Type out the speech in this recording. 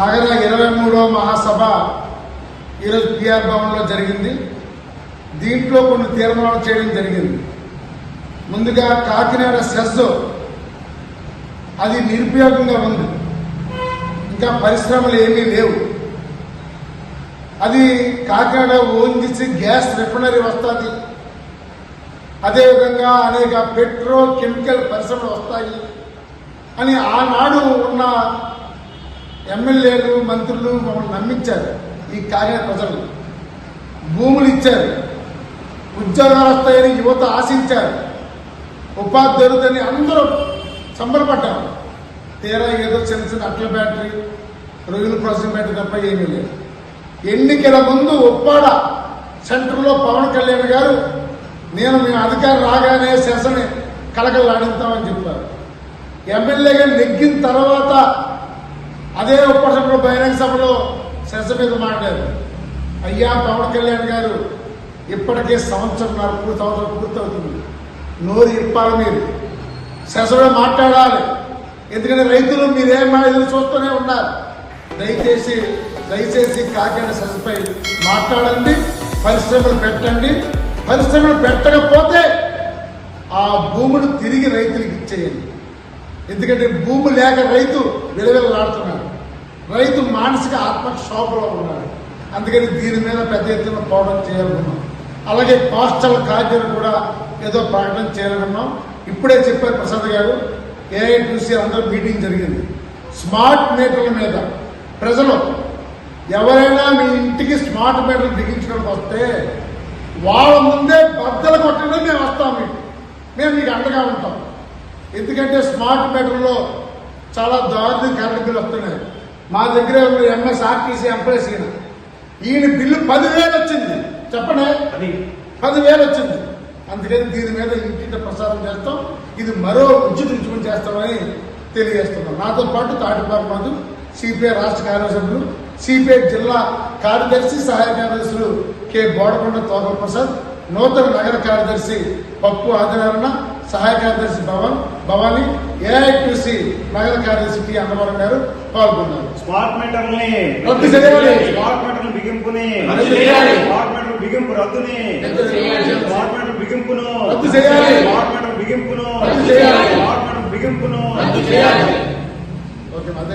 నగర ఇరవై మూడవ మహాసభ ఈరోజు పిఆర్ భవన్లో జరిగింది. దీంట్లో కొన్ని తీర్మానాలు చేయడం జరిగింది. ముందుగా కాకినాడ సెస్ అది నిరుపయోగంగా ఉంది. ఇంకా పరిశ్రమలు ఏమీ లేవు. అది కాకినాడ ఓందిసి గ్యాస్ రిఫైనరీ వస్తుంది. అదేవిధంగా అనేక పెట్రో కెమికల్ పరిశ్రమలు వస్తాయి అని ఆనాడు ఉన్న ఎమ్మెల్యేలు మంత్రులు మమ్మల్ని నమ్మించారు. ఈ కాకినాడ ప్రజలు భూములు ఇచ్చారు. ఉద్యోగాలు వస్తాయని యువత ఆశించారు. ఉపాధి దొరుకుతుందని అందరూ సంబరపడ్డారు. తీరా ఏదో చిన్న చిన్న అట్ల బ్యాటరీ రొయ్యల ప్రాసెసింగ్ బ్యాటరీ తప్ప ఏమీ లేదు. ఎన్నికల ముందు ఉప్పాడ సెంటర్లో పవన్ కళ్యాణ్ గారు నేను మీ అధికారం రాగానే సెసని కలకలాడింతామని చెప్పారు. ఎమ్మెల్యేగా నెగ్గిన తర్వాత అదే ఉప్పాడ బహిరంగ సభలో సెస మీద మాట్లాడారు. అయ్యా పవన్ కళ్యాణ్ గారు ఇప్పటికే సంవత్సరంన్నర పూర్తి సంవత్సరం పూర్తవుతుంది నోరు ఇప్పాలి మీరు. సెసలో మాట్లాడాలి. ఎందుకంటే రైతులు మీరేం ఎదురు చూస్తూనే ఉన్నారు. దయచేసి దయచేసి కాకినాడ సెసపై మాట్లాడండి పరిశ్రమలు పెట్టండి. పరిశ్రమలు పెట్టకపోతే ఆ భూములు తిరిగి రైతులకు ఇచ్చేయండి. ఎందుకంటే భూమి లేక రైతు విలువలాడుతున్నాడు రైతు మానసిక ఆత్మక్షోభలో ఉన్నాడు. అందుకని దీని మీద పెద్ద ఎత్తున పోవడం చేయాలనుకున్నాం. అలాగే పోస్టల్ కార్డులు కూడా ఏదో ప్రకటన చేయాలనుకున్నాం. ఇప్పుడే చెప్పారు ప్రసాద్ గారు ఏఐటీసీ అందరూ మీటింగ్ జరిగింది. స్మార్ట్ మీటర్ల మీద ప్రజలు ఎవరైనా మీ ఇంటికి స్మార్ట్ మీటర్లు బిగించడానికి వస్తే వాళ్ళ ముందే బద్దలు కొట్టడం మేము వస్తాం మీకు. మేము మీకు అండగా ఉంటాం. ఎందుకంటే స్మార్ట్ మీటర్లో చాలా దారుణ కరెంట్ బిల్లు వస్తున్నాయి. మా దగ్గర ఎంఎస్ ఆర్టీసీ ఎంప్లాయీస్ ఈయన. ఈయన బిల్లు పదివేలు వచ్చింది. చెప్పండి. పదివేలు వచ్చింది. అందుకని దీని మీద ఇంటింటి ప్రసారం చేస్తాం. ఇది మరో ఉచిత రుచుకుని చేస్తామని తెలియజేస్తున్నాం. నాతో పాటు తాటిపాటి మధు సిపిఐ రాష్ట్ర కార్యదర్శులు సిపిఐ జిల్లా కార్యదర్శి సహాయ కార్యదర్శులు కె. బోడకొండ తోగ ప్రసాద్ నూతన నగర కార్యదర్శి పప్పు ఆదినారాయణ సహాయ కార్యదర్శి భవన్ భవాని ఏఐటిసి నగర కార్యదర్శి టి అన్నవరం గారు పాల్గొన్నారు స్మార్ట్ మీటర్ని రద్దు చేయాలి. స్మార్ట్ మీటర్ల బిగింపుని రద్దు చేయాలి. స్మార్ట్ మీటర్ల బిగింపు రద్దుని రద్దు చేయాలి. స్మార్ట్ మీటర్ బిగింపును రద్దు చేయాలి. స్మార్ట్ మీటర్ బిగింపును రద్దు చేయాలి. స్మార్ట్ మీటర్ బిగింపును ఓకే అదే